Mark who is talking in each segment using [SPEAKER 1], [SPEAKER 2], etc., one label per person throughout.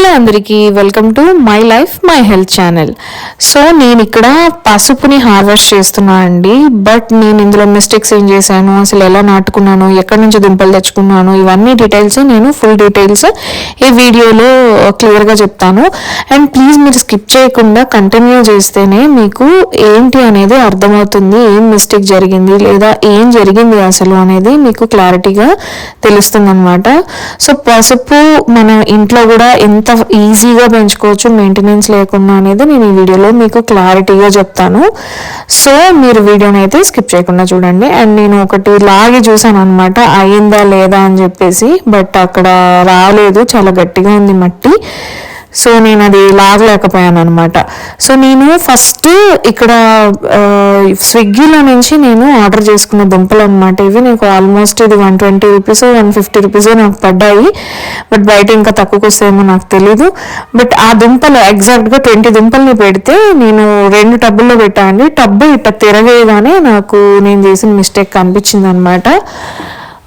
[SPEAKER 1] Hello అందరికీ welcome to my life my health channel. So నేను ఇక్కడ పసుపుని హార్వెస్ట్ చేస్తున్నా అండి. బట్ నేను ఇందులో మిస్టేక్స్ ఏం చేశాను? అసలు ఎలా నాటుకున్నాను? ఎక్కడి నుంచి దుంపలు తెచ్చుకున్నాను? ఇవన్నీ డీటెయిల్స్ నేను ఫుల్ డీటెయిల్స్ ఈ వీడియోలో క్లియర్గా చెప్తాను. అండ్ ప్లీజ్ మీరు స్కిప్ చేయకుండా కంటిన్యూ చేస్తేనే మీకు ఏంటి అనేది అర్థమవుతుంది ఏం మిస్టేక్ జరిగింది లేదా ఏం జరిగింది అసలు అనేది మీకు క్లారిటీగా తెలుస్తుంది అనమాట సో పసుపు మన ఇంట్లో కూడా ఎంత ఈజీగా పెంచుకోవచ్చు మెయింటెనెన్స్ లేకుండా అనేది నేను ఈ వీడియోలో మీకు క్లారిటీగా చెప్తాను. సో మీరు వీడియోని అయితే స్కిప్ చేయకుండా చూడండి. అండ్ నేను ఒకటి లాగి చూసాను అనమాట అయిందా లేదా అని చెప్పేసి బట్ అక్కడ రాలేదు చాలా గట్టిగా ఉంది మట్టి. సో నేను అది లాగలేకపోయాను అనమాట సో నేను ఫస్ట్ ఇక్కడ స్విగ్గీలో నుంచి నేను ఆర్డర్ చేసుకున్న దుంపలు అనమాట ఇవి. నాకు ఆల్మోస్ట్ ఇది one twenty rupees one fifty rupees నాకు పడ్డాయి. బట్ బయట ఇంకా తక్కువకి వస్తాయేమో నాకు తెలీదు. బట్ ఆ దుంపలు ఎగ్జాక్ట్గా ట్వంటీ దుంపల్ని పెడితే నేను రెండు టబ్బుల్లో పెట్టాను టబ్బు ఇట్లా తిరగేయగానే నాకు నేను చేసిన మిస్టేక్ కనిపించింది అనమాట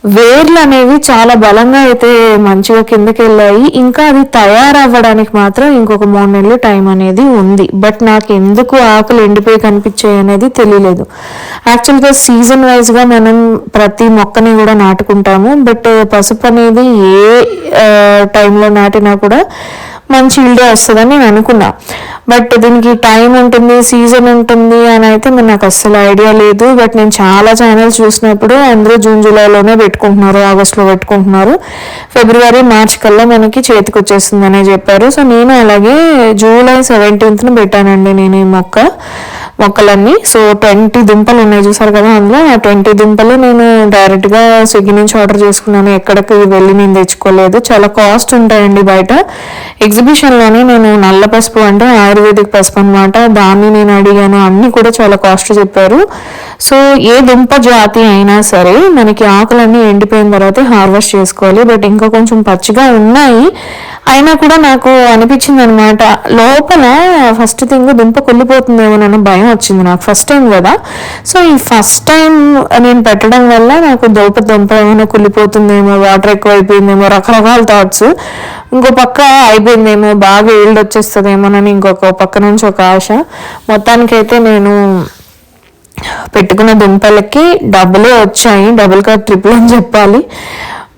[SPEAKER 1] వేర్లు అనేవి చాలా బలంగా అయితే మంచిగా కిందకి వెళ్ళాయి ఇంకా అది తయారవ్వడానికి మాత్రం ఇంకొక మూడు నెలలు టైం అనేది ఉంది. బట్ నాకు ఎందుకు ఆకులు ఎండిపోయి కనిపించాయి అనేది తెలియలేదు. యాక్చువల్గా సీజన్ వైజ్గా మనం ప్రతి మొక్కని కూడా నాటుకుంటాము. బట్ పసుపు అనేది ఏ టైంలో నాటినా కూడా మంచి ఇల్డే వస్తుందని నేను అనుకున్నా. బట్ దీనికి టైం ఉంటుంది సీజన్ ఉంటుంది అని అయితే మరి నాకు అస్సలు ఐడియా లేదు. బట్ నేను చాలా ఛానల్స్ చూసినప్పుడు అందరూ జూన్ జూలైలోనే పెట్టుకుంటున్నారు ఆగస్ట్లో పెట్టుకుంటున్నారు. ఫిబ్రవరి మార్చ్ కల్లా మనకి చేతికి వచ్చేస్తుందనే చెప్పారు. సో నేను అలాగే జూలై సెవెంటీన్త్న పెట్టానండి నేను ఈ మొక్క. మొక్కలన్నీ సో ట్వంటీ దుంపలు ఉన్నాయి చూసారు కదా అందులో. ఆ ట్వంటీ దుంపలు నేను డైరెక్ట్గా స్విగ్గీ నుంచి ఆర్డర్ చేసుకున్నాను. ఎక్కడికి వెళ్ళి నేను తెచ్చుకోలేదు. చాలా కాస్ట్ ఉంటాయండి బయట. ఎగ్జిబిషన్లోనే నేను నల్ల పసుపు అంటే ఆయుర్వేదిక్ పసుపు అనమాట దాన్ని నేను అడిగాను. అన్నీ కూడా చాలా కాస్ట్ చెప్పారు. సో ఏ దుంప జాతి అయినా సరే మనకి ఆకులన్నీ ఎండిపోయిన తర్వాత హార్వెస్ట్ చేసుకోవాలి. బట్ ఇంకా కొంచెం పచ్చిగా ఉన్నాయి. అయినా కూడా నాకు అనిపించింది అనమాట లోపల ఫస్ట్ థింగ్ దుంప కుళ్ళిపోతుందేమోనన్న భయం వచ్చింది నాకు ఫస్ట్ టైం కదా. సో ఈ ఫస్ట్ టైం నేను పెట్టడం వల్ల నాకు దోప దుంప ఏమైనా కుళ్ళిపోతుందేమో వాటర్ ఎక్కువ అయిపోయిందేమో రకరకాల థాట్స్ ఇంకో పక్క అయిపోయిందేమో బాగా ఏల్డ్ వచ్చేస్తుందేమోనని ఇంకొక పక్క నుంచి ఒక ఆశ. మొత్తానికైతే నేను పెట్టుకున్న దుంపలకి డబ్బులే వచ్చాయి డబుల్ కా ట్రిపుల్ అని చెప్పాలి.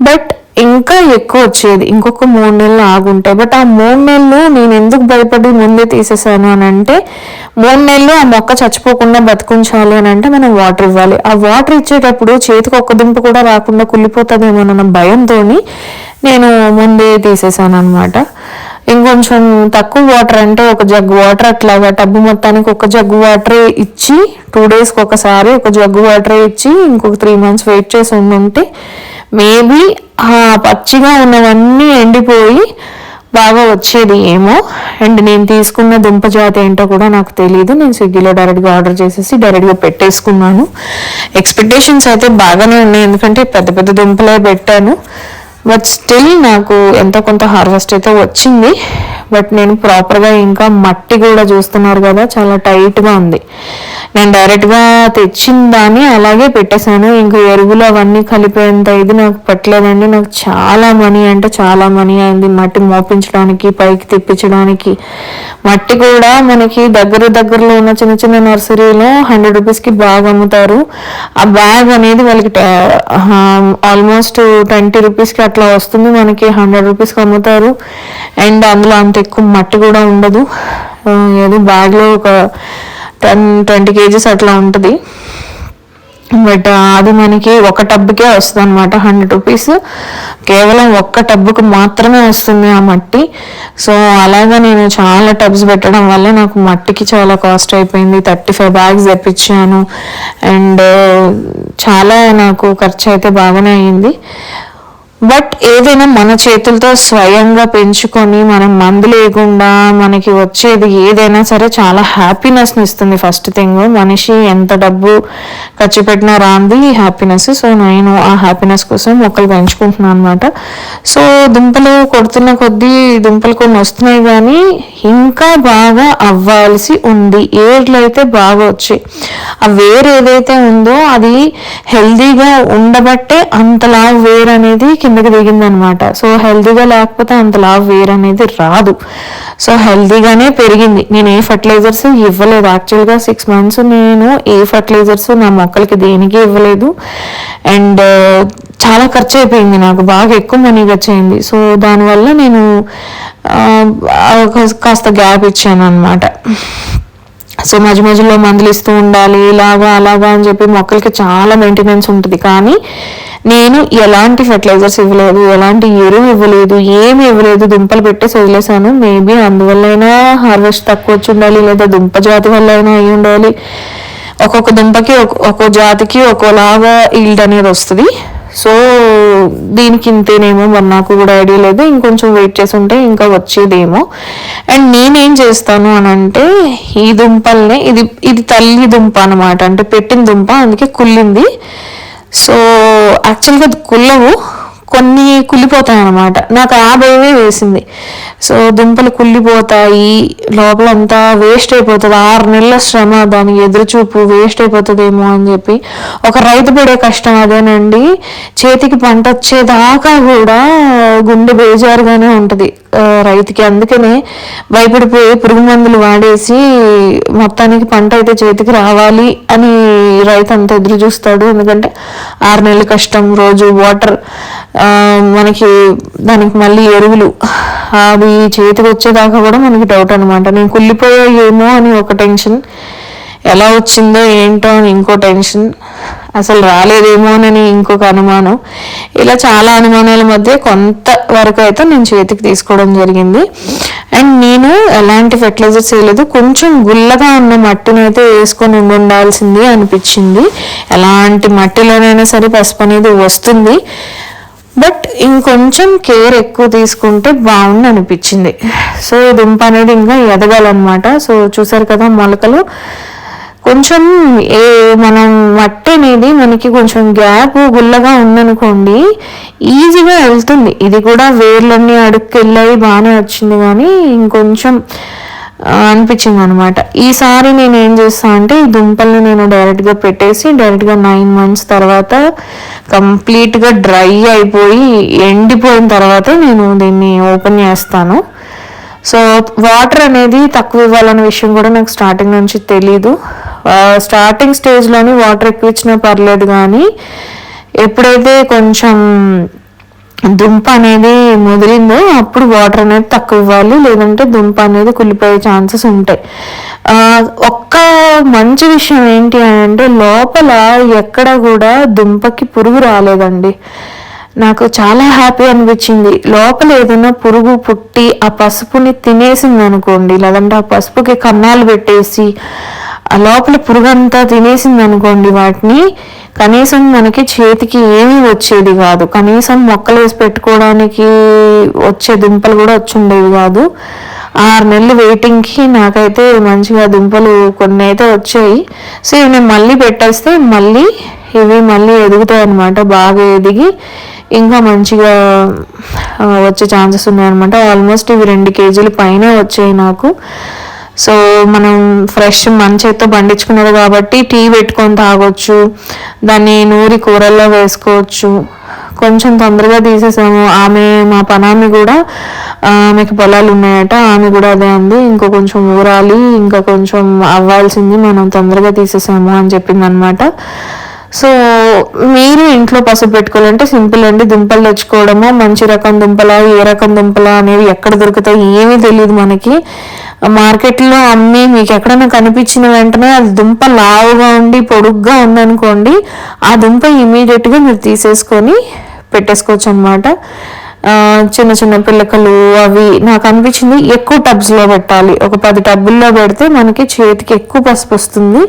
[SPEAKER 1] బట్ ఇంకా ఎక్కువ వచ్చేది. ఇంకొక మూడు నెలలు ఆగుంటాయి. బట్ ఆ మూడు నెలలు నేను ఎందుకు భయపడి ముందే తీసేసాను అని అంటే మూడు నెలలు ఆ మొక్క చచ్చిపోకుండా బతికించాలి అని అంటే మనం వాటర్ ఇవ్వాలి. ఆ వాటర్ ఇచ్చేటప్పుడు చేతికి ఒక్క దుంప కూడా రాకుండా కుళ్ళిపోతుందేమోనన్న భయంతో నేను ముందే తీసేసాను అనమాట ఇంకొంచెం తక్కువ వాటర్ అంటే ఒక జగ్గు వాటర్ అట్లాగా టబ్బు మొత్తానికి ఒక జగ్గు వాటర్ ఇచ్చి టూ డేస్కి ఒకసారి ఒక జగ్గు వాటర్ ఇచ్చి ఇంకొక త్రీ మంత్స్ వెయిట్ చేసి ఉండుంటే మేబీ ఆ పచ్చిగా ఉన్నవన్నీ ఎండిపోయి బాగా వచ్చేది ఏమో. అండ్ నేను తీసుకున్న దుంప జాతి ఏంటో కూడా నాకు తెలియదు నేను స్విగ్గీలో డైరెక్ట్గా ఆర్డర్ చేసేసి డైరెక్ట్గా పెట్టేసుకున్నాను. ఎక్స్పెక్టేషన్స్ అయితే బాగానే ఉన్నాయి. ఎందుకంటే పెద్ద పెద్ద దుంపలే పెట్టాను. బట్ స్టిల్ నాకు ఎంతో కొంత హార్వెస్ట్ అయితే వచ్చింది. బట్ నేను ప్రాపర్గా ఇంకా మట్టి కూడా చూస్తున్నారు కదా చాలా టైట్గా ఉంది. నేను డైరెక్ట్గా తెచ్చిన దాన్ని అలాగే పెట్టేశాను. ఇంకా ఎరువులు అవన్నీ కలిపేంత ఇది నాకు పట్టలేదండి. నాకు చాలా మనీ అంటే చాలా మనీ అయింది. మట్టి మోపించడానికి పైకి తెప్పించడానికి. మట్టి కూడా మనకి దగ్గర దగ్గరలో ఉన్న చిన్న చిన్న నర్సరీలో హండ్రెడ్ రూపీస్కి బాగా అమ్ముతారు. ఆ బ్యాగ్ అనేది వాళ్ళకి ఆల్మోస్ట్ ట్వంటీ రూపీస్కి అట్లా వస్తుంది. మనకి హండ్రెడ్ రూపీస్కి అమ్ముతారు. అండ్ అందులో అంత ఎక్కువ మట్టి కూడా ఉండదు. ఏదో బ్యాగ్లో ఒక టెన్ ట్వంటీ కేజీస్ అట్లా ఉంటుంది. బట్ అది మనకి ఒక టబ్బుకే వస్తుంది అనమాట హండ్రెడ్ రూపీస్. కేవలం ఒక్క టబ్బుకు మాత్రమే వస్తుంది ఆ మట్టి. సో అలాగా నేను చాలా టబ్స్ పెట్టడం వల్ల నాకు మట్టికి చాలా కాస్ట్ అయిపోయింది. థర్టీ ఫైవ్ బ్యాగ్స్ తెప్పించాను. అండ్ చాలా నాకు ఖర్చు అయితే బాగానే అయింది. బట్ ఏదైనా మన చేతులతో స్వయంగా పెంచుకొని మనం మందు లేకుండా మనకి వచ్చేది ఏదైనా సరే చాలా హ్యాపీనెస్ని ఇస్తుంది. ఫస్ట్ థింగ్ మనిషి ఎంత డబ్బు ఖర్చు పెట్టినా రాంది హ్యాపీనెస్ సో నేను ఆ హ్యాపీనెస్ కోసం మొక్కలు పెంచుకుంటున్నాను అనమాట సో దుంపలు కొడుతున్న కొద్దీ దుంపలు కొన్ని వస్తున్నాయి కానీ ఇంకా బాగా అవ్వాల్సి ఉంది. ఏర్లు అయితే బాగా వచ్చాయి. ఆ వేరు ఏదైతే ఉందో అది హెల్దీగా ఉండబట్టే అంతలా వేరు అనేది కింద కిందకి దిగింది అనమాట సో హెల్తీగా లేకపోతే అంత లావ్ వేర్ అనేది రాదు. సో హెల్తీగానే పెరిగింది. నేను ఏ ఫర్టిలైజర్స్ ఇవ్వలేదు. యాక్చువల్గా సిక్స్ మంత్స్ నేను ఏ ఫర్టిలైజర్స్ నా మొక్కలకి దేనికి ఇవ్వలేదు. అండ్ చాలా ఖర్చు అయిపోయింది నాకు. బాగా ఎక్కువ మనీ వచ్చింది సో దానివల్ల నేను కాస్త గ్యాప్ ఇచ్చాను అనమాట సో మధ్య మధ్యలో మందులు ఇస్తూ ఉండాలి ఇలాగా అలాగా అని చెప్పి మొక్కలకి చాలా మెయింటెనెన్స్ ఉంటుంది. కానీ నేను ఎలాంటి ఫెర్టిలైజర్స్ ఇవ్వలేదు ఎలాంటి ఎరువు ఇవ్వలేదు ఏమి ఇవ్వలేదు దుంపలు పెట్టేసి వదిలేసాను మేబీ అందువల్లైనా హార్వెస్ట్ తక్కువ వచ్చి ఉండాలి లేదా దుంప జాతి వల్ల అయినా అయి ఉండాలి. ఒక్కొక్క దుంపకి ఒక్కొక్క జాతికి ఒక్కోలాగా ఈల్డ్ అనేది వస్తుంది. సో దీనికి ఇంతేనేమో మరి నాకు కూడా ఐడియా లేదు. ఇంకొంచెం వెయిట్ చేసి ఉంటే ఇంకా వచ్చేదేమో. అండ్ నేనేం చేస్తాను అని అంటే ఈ దుంపల్ని ఇది ఇది తల్లి దుంప అనమాట అంటే పెట్టిన దుంప అందుకే కుళ్ళింది. సో యాక్చువల్గా కుల్లవు. కొన్ని కుళ్ళిపోతాయి అనమాట నాకు ఆ భయమే వేసింది. సో దుంపలు కుళ్ళిపోతాయి లోపలంతా వేస్ట్ అయిపోతుంది. ఆరు నెలల శ్రమ దానికి ఎదురుచూపు వేస్ట్ అయిపోతుందేమో అని చెప్పి ఒక రైతు పడే కష్టం అదేనండి. చేతికి పంట వచ్చేదాకా కూడా గుండె బేజారుగానే ఉంటుంది. రైతుకి అందుకనే భయపడిపోయి పురుగు మందులు వాడేసి మొత్తానికి పంట అయితే చేతికి రావాలి అని రైతు అంత ఎదురు చూస్తాడు. ఎందుకంటే ఆరు నెలల కష్టం రోజు వాటర్ మనకి దానికి మళ్ళీ ఎరువులు అవి చేతికి వచ్చేదాకా కూడా మనకి డౌట్ అనమాట నేను కుళ్ళిపోయాయేమో అని ఒక టెన్షన్ ఎలా వచ్చిందో ఏంటో అని ఇంకో టెన్షన్ అసలు రాలేదేమోనని ఇంకొక అనుమానం. ఇలా చాలా అనుమానాల మధ్య కొంత వరకు అయితే నేను చేతికి తీసుకోవడం జరిగింది. అండ్ నేను ఎలాంటి ఫెర్టిలైజర్స్ వేయలేదు. కొంచెం గుల్లగా ఉన్న మట్టిని అయితే వేసుకొని ఉండాల్సింది అనిపించింది. ఎలాంటి మట్టిలోనైనా సరే పసుపు అనేది వస్తుంది. బట్ ఇంకొంచెం కేర్ ఎక్కువ తీసుకుంటే బాగుంది అనిపించింది. సో దుంప అనేది ఇంకా ఎదగాలన్నమాట. సో చూసారు కదా మొలకలు. కొంచెం ఏ మనం మట్టి అనేది మనకి కొంచెం గ్యాప్ గుల్లగా ఉందనుకోండి ఈజీగా వెళ్తుంది. ఇది కూడా వేర్లన్నీ అడుక్కి వెళ్ళాయి బాగానే వచ్చింది కానీ ఇంకొంచెం అనిపించింది అనమాట ఈసారి నేను ఏం చేస్తాను అంటే ఈ దుంపల్ని నేను డైరెక్ట్గా పెట్టేసి డైరెక్ట్గా నైన్ మంత్స్ తర్వాత కంప్లీట్గా డ్రై అయిపోయి ఎండిపోయిన తర్వాత నేను దీన్ని ఓపెన్ చేస్తాను. సో వాటర్ అనేది తక్కువ ఇవ్వాలనే విషయం కూడా నాకు స్టార్టింగ్ నుంచి తెలీదు. స్టార్టింగ్ స్టేజ్లోని వాటర్ ఎక్కువ ఇచ్చినా పర్లేదు కానీ ఎప్పుడైతే కొంచెం దుంప అనేది ముదిరిందో అప్పుడు వాటర్ అనేది తక్కువ ఇవ్వాలి లేదంటే దుంప అనేది కుళ్ళిపోయే ఛాన్సెస్ ఉంటాయి. ఒక్క మంచి విషయం ఏంటి అంటే లోపల ఎక్కడ కూడా దుంపకి పురుగు రాలేదండి. నాకు చాలా హ్యాపీ అనిపించింది. లోపల ఏదైనా పురుగు పుట్టి ఆ పసుపుని తినేసింది అనుకోండి లేదంటే ఆ పసుపుకి కన్నాలు పెట్టేసి ఆ లోపల పురుగు అంతా తినేసింది అనుకోండి వాటిని కనీసం మనకి చేతికి ఏమీ వచ్చేది కాదు. కనీసం మొక్కలు వేసి పెట్టుకోవడానికి వచ్చే దుంపలు కూడా వచ్చి ఉండేవి కాదు. ఆరు నెలలు వెయిటింగ్కి నాకైతే మంచిగా దుంపలు కొన్ని అయితే వచ్చాయి. సో ఇవి నేను మళ్ళీ పెట్టేస్తే మళ్ళీ ఇవి మళ్ళీ ఎదుగుతాయి అనమాట బాగా ఎదిగి ఇంకా మంచిగా వచ్చే ఛాన్సెస్ ఉన్నాయన్నమాట. ఆల్మోస్ట్ ఇవి రెండు కేజీలు పైన వచ్చాయి నాకు. సో మనం ఫ్రెష్ మన చేత్తో పండించుకున్నది కాబట్టి టీ పెట్టుకొని తాగొచ్చు దాన్ని నూరి కూరల్లో వేసుకోవచ్చు. కొంచెం తొందరగా తీసేసాము. ఆమె మా పనాన్ని కూడా ఆమెకు పొలాలు ఉన్నాయట ఆమె కూడా అదే అంది. ఇంకో కొంచెం ఊరాలి ఇంకా కొంచెం అవ్వాల్సింది మనం తొందరగా తీసేసాము అని చెప్పింది అనమాట సో మీరు ఇంట్లో పసుపు పెట్టుకోవాలంటే సింపుల్ అండి. దుంపలు తెచ్చుకోవడము మంచి రకం దుంపలా ఏ రకం దుంపలా అనేవి ఎక్కడ దొరుకుతాయి ఏమీ తెలియదు మనకి. మార్కెట్లో అమ్మి మీకు ఎక్కడైనా కనిపించిన వెంటనే అది దుంప లావుగా ఉండి పొడుగ్గా ఉందనుకోండి ఆ దుంప ఇమీడియట్గా మీరు తీసేసుకొని పెట్టేసుకోవచ్చు అనమాట చిన్న చిన్న పిల్లకలు అవి నాకు అనిపించింది ఎక్కువ టబ్స్లో పెట్టాలి. ఒక పది టబ్బుల్లో పెడితే మనకి చేతికి ఎక్కువ పసుపు వస్తుంది.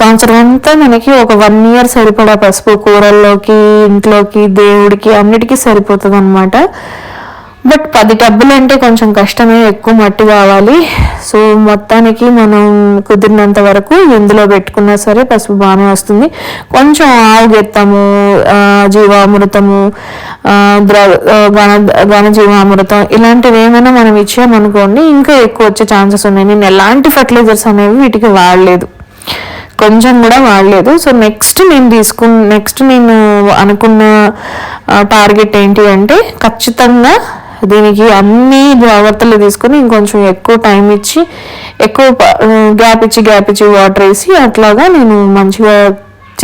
[SPEAKER 1] సంవత్సరం అంతా మనకి ఒక వన్ ఇయర్ సరిపడా పసుపు కూరల్లోకి ఇంట్లోకి దేవుడికి అన్నిటికీ సరిపోతుంది అనమాట బట్ పది టబ్బులు అంటే కొంచెం కష్టమే ఎక్కువ మట్టి కావాలి. సో మొత్తానికి మనం కుదిరినంత వరకు ఎందులో పెట్టుకున్నా సరే పసుపు బాగానే వస్తుంది. కొంచెం ఆవు గెత్తము జీవామృతము ద్రవ ఘన ఘన జీవామృతం ఇలాంటివి ఏమైనా మనం ఇచ్చామనుకోండి ఇంకా ఎక్కువ వచ్చే ఛాన్సెస్ ఉన్నాయి. నేను ఎలాంటి ఫర్టిలైజర్స్ అనేవి వీటికి వాడలేదు. కొంచెం కూడా వాడలేదు. సో నెక్స్ట్ నేను తీసుకున్న నెక్స్ట్ నేను అనుకున్న టార్గెట్ ఏంటి అంటే ఖచ్చితంగా దీనికి అన్ని జాగ్రత్తలు తీసుకుని ఇంకొంచెం ఎక్కువ టైం ఇచ్చి ఎక్కువ గ్యాప్ ఇచ్చి గ్యాప్ ఇచ్చి వాటర్ వేసి అట్లాగా నేను మంచిగా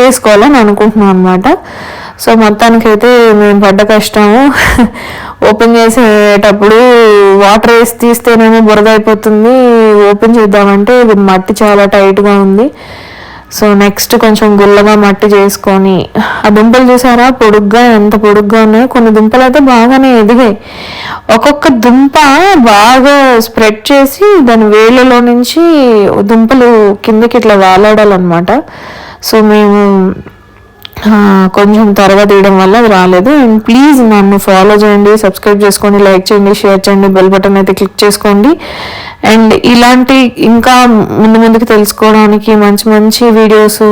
[SPEAKER 1] చేసుకోవాలని అనుకుంటున్నాను అనమాట సో మొత్తానికైతే మేము పడ్డ కష్టము. ఓపెన్ చేసేటప్పుడు వాటర్ వేసి తీస్తేనేమో బురద అయిపోతుంది. ఓపెన్ చేద్దామంటే ఇది మట్టి చాలా టైట్గా ఉంది. సో నెక్స్ట్ కొంచెం గుల్లగా మట్టి చేసుకొని ఆ దుంపలు చూసారా? పొడుగ్గా ఎంత పొడుగ్గా ఉన్నాయో? కొన్ని దుంపలు అయితే బాగానే ఎదిగాయి. ఒక్కొక్క దుంప బాగా స్ప్రెడ్ చేసి దాని వేళ్ళలో నుంచి దుంపలు కిందకి ఇట్లా వేలాడాలన్నమాట. సో మేము కొంచెం త్వరగా తీయడం వల్ల అది రాలేదు. అండ్ ప్లీజ్ నన్ను ఫాలో చేయండి సబ్స్క్రైబ్ చేసుకోండి లైక్ చేయండి షేర్ చేయండి బెల్ బటన్ అయితే క్లిక్ చేసుకోండి. అండ్ ఇలాంటి ఇంకా ముందు ముందుకు తెలుసుకోవడానికి మంచి మంచి వీడియోస్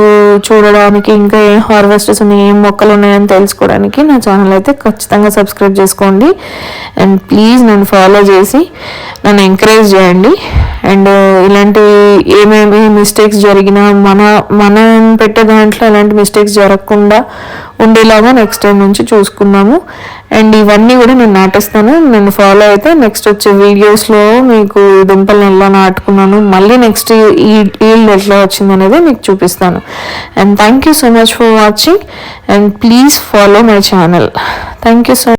[SPEAKER 1] చూడడానికి ఇంకా ఏం హార్వెస్టర్స్ ఉన్నాయి ఏం మొక్కలు ఉన్నాయని తెలుసుకోవడానికి నా ఛానల్ అయితే ఖచ్చితంగా సబ్స్క్రైబ్ చేసుకోండి. అండ్ ప్లీజ్ నన్ను ఫాలో చేసి నన్ను ఎంకరేజ్ చేయండి. అండ్ ఇలాంటి ఏమేమి మిస్టేక్స్ జరిగినా మన మనం పెట్టే దాంట్లో ఎలాంటి మిస్టేక్స్ జరగకుండా ఉండేలాగా నెక్స్ట్ టైం నుంచి చూసుకున్నాము. అండ్ ఇవన్నీ కూడా నేను నాటేస్తాను. నేను ఫాలో అయితే నెక్స్ట్ వచ్చే వీడియోస్లో మీకు దుంపలు ఎలా నాటుకున్నాను మళ్ళీ నెక్స్ట్ ఈ ఈల్డ్ ఎట్లా వచ్చింది అనేది మీకు చూపిస్తాను. And thank you so much for watching and please follow my channel thank you so